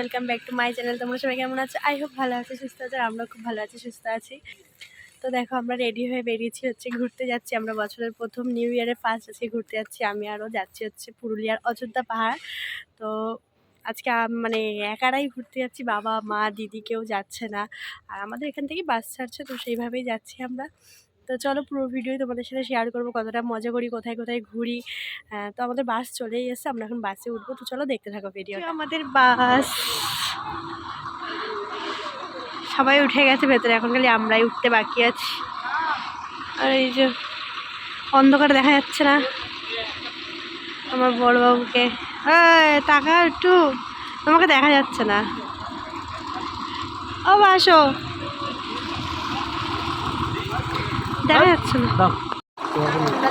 Welcome back to my channel তোমরা সবাই কেমন আছো? আই হোপ ভালো আছো, সুস্থ আছো আমরা খুব ভালো আছি, সুস্থ আছি। তো দেখো, আমরা রেডি হয়ে বেরিয়েছি হচ্ছে ঘুরতে যাচ্ছি। আমরা বছরের প্রথম নিউ ইয়ারে ফার্স্ট আজকে ঘুরতে যাচ্ছি। আমি আরও যাচ্ছি হচ্ছে পুরুলিয়ার অযোধ্যা পাহাড়। তো আজকে মানে একারাই ঘুরতে যাচ্ছি। বাবা, মা, দিদি কেউ যাচ্ছে না। আর আমাদের এখান থেকে বাস ছাড়ছে, তো সেইভাবেই যাচ্ছি আমরা। তো চলো পুরো ভিডিও তোমাদের সাথে শেয়ার করব, কতটা মজা করি, কোথায় কোথায় ঘুরি। তো আমাদের বাস চলেই এসেছে, আমরা এখন বাসে উঠবো, তো চলো দেখতে থাকো ভিডিও আমাদের বাস সবাই উঠে গেছে, ভেতরে এখন খালি আমরাই উঠতে বাকি আছি। আর এই যে অন্ধকার দেখা যাচ্ছে না। আমার বড়বাবুকে। টাকা একটু। তোমাকে দেখা যাচ্ছে না। ও বাসো দেখা যাচ্ছে না।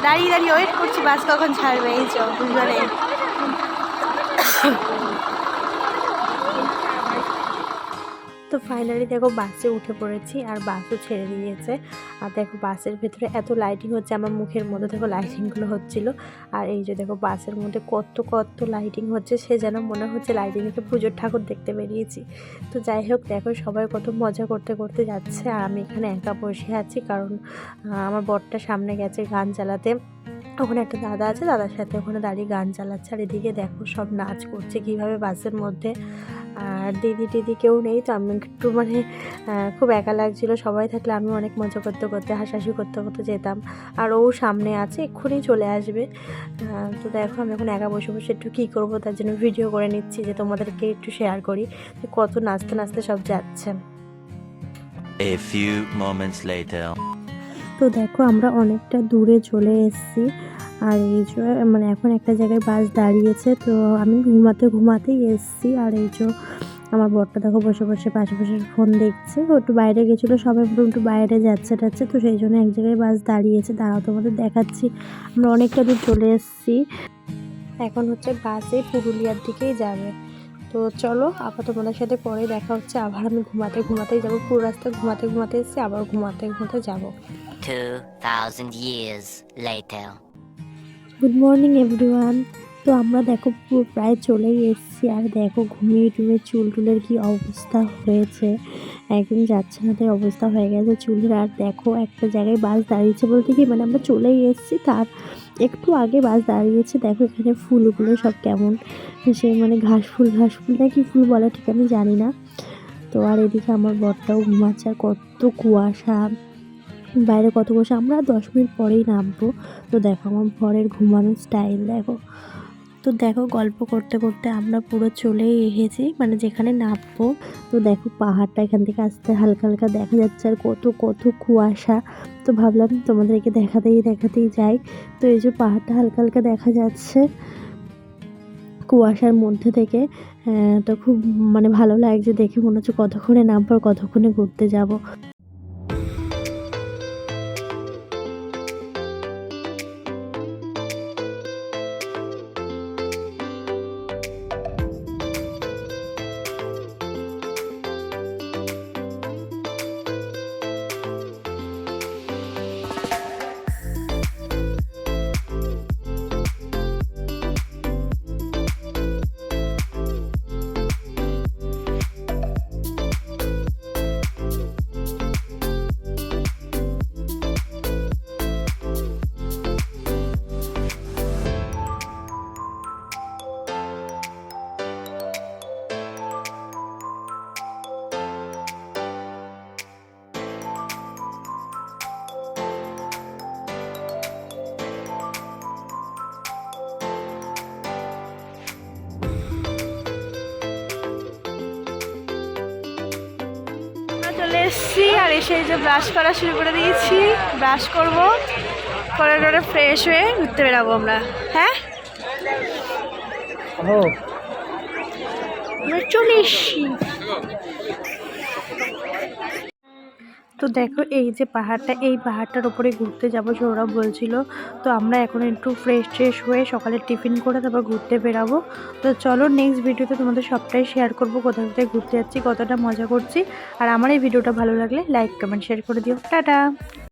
দাঁড়িয়ে দাঁড়িয়ে ওয়েট করছি বাস কখন ছাড়বে? এই চো দুজনে তো ফাইনালি দেখো বাসে উঠে পড়েছি আর বাসও ছেড়ে দিয়েছে। আর দেখো বাসের ভেতরে এত লাইটিং হচ্ছে, আমার মুখের মধ্যে দেখো লাইটিংগুলো হচ্ছিল। আর এই যে দেখো বাসের মধ্যে কত কত লাইটিং হচ্ছে, সে যেন মনে হচ্ছে লাইটিং দেখে পুজোর ঠাকুর দেখতে বেরিয়েছি। তো যাই হোক, দেখো সবাই কত মজা করতে করতে যাচ্ছে। আর আমি এখানে একা বসে আছি, কারণ আমার বরটা সামনে গেছে গান চালাতে। ওখানে একটা দাদা আছে, দাদার সাথে ওখানে দাঁড়িয়ে গান চালাচ্ছে। আর এদিকে দেখো সব নাচ করছে কীভাবে বাসের মধ্যে। আর দিদি টিদি কেউ নেই তো আমি একটু মানে খুব একা লাগছিল। সবাই থাকলে আমি অনেক মজা করতে করতে হাসাহাসি করতে করতে যেতাম। আর ও সামনে আছে এক্ষুনি চলে আসবে। তো দেখো আমি এখন একা বসে বসে একটু কী করব তার জন্য ভিডিও করে নিচ্ছি যে তোমাদেরকে একটু শেয়ার করি যে কত নাচতে নাচতে সব যাচ্ছে। A few moments later. তো দেখো আমরা অনেকটা দূরে চলে এসেছি। আর এই যে মানে এখন একটা জায়গায় বাস দাঁড়িয়েছে তো আমি ঘুমাতে ঘুমাতেই এসেছি। আর এই যে আমার বরটা দেখো বসে বসে পাশে পাশে ফোন দেখছে। ও একটু বাইরে গেছিল সবাই একটু বাইরে যাচ্ছে টাচ্ছে তো সেই জন্য এক জায়গায় বাস দাঁড়িয়েছে। দাঁড়াও তোমাদের দেখাচ্ছি। আমরা অনেকটা দূর চলে এসেছি। এখন হচ্ছে বাসে পুরুলিয়ার দিকেই যাবে। তো চলো আবার তোমাদের সাথে পরে দেখা হচ্ছে। আবার আমি ঘুমাতে ঘুমাতেই যাব পুরো রাস্তা ঘুমাতে ঘুমাতে এসেছি আবার ঘুমাতে ঘুমাতে যাব। 2,000 years later. Good morning everyone তো আমরা দেখো পুরো প্রায় চলেই এসেছি আর দেখো ঘুমিয়ে টুমিয়ে চুল টুলের কী অবস্থা হয়েছে। একদম যাচ্ছে না, তাই অবস্থা হয়ে গেছে চুলের। আর দেখো একটা জায়গায় বাস দাঁড়িয়েছে বলতে কি মানে আমরা চলেই এসেছি, তার একটু আগে বাস দাঁড়িয়েছে। দেখো এখানে ফুলগুলো সব কেমন, সে মানে ঘাস ফুল ঘাস ফুল, না কি ফুল বলা ঠিক আমি জানি না। তো আর এদিকে আমার বরটাও ঘুমাচ্ছে, আর কত কুয়াশা। বাইরে কত বসে, আমরা দশ মিনিট পরেই নামবো। তো দেখো আমার ভরের ঘুমানোর স্টাইল দেখো। তো দেখো গল্প করতে করতে আমরা পুরো চলেই এসেছি মানে যেখানে নামবো। তো দেখো পাহাড়টা এখান থেকে আসতে হালকা হালকা দেখা যাচ্ছে আর কত কত কুয়াশা। তো ভাবলাম তোমাদেরকে দেখাতেই দেখাতেই যাই। তো এই যে পাহাড়টা হালকা হালকা দেখা যাচ্ছে কুয়াশার মধ্যে থেকে। তো খুব মানে ভালো লাগছে দেখে, মনে হচ্ছে কতক্ষণে নামবো আর কতক্ষণে ঘুরতে যাব। এসেছি আর এসে এই যে ব্রাশ করা শুরু করে দিয়েছি। ব্রাশ করব করে টরে ফ্রেশ হয়ে ঘুরতে বেরাবো আমরা। হ্যাঁ? চলে এসছি। তো দেখো, এই যে পাহাড়টা, এই পাহাড়টার ওপরে ঘুরতে যাব সৌরভ বলছিল। তো আমরা এখন একটু ফ্রেশ ট্রেশ হয়ে সকালে টিফিন করে তারপর ঘুরতে বেরাবো। তো চলো নেক্সট ভিডিওতে তোমাদের সবটাই শেয়ার করব কোথায় কোথায় ঘুরতে যাচ্ছি, কতটা মজা করছি। আর আমার এই ভিডিওটা ভালো লাগলে লাইক কমেন্ট শেয়ার করে দিও। টাটা!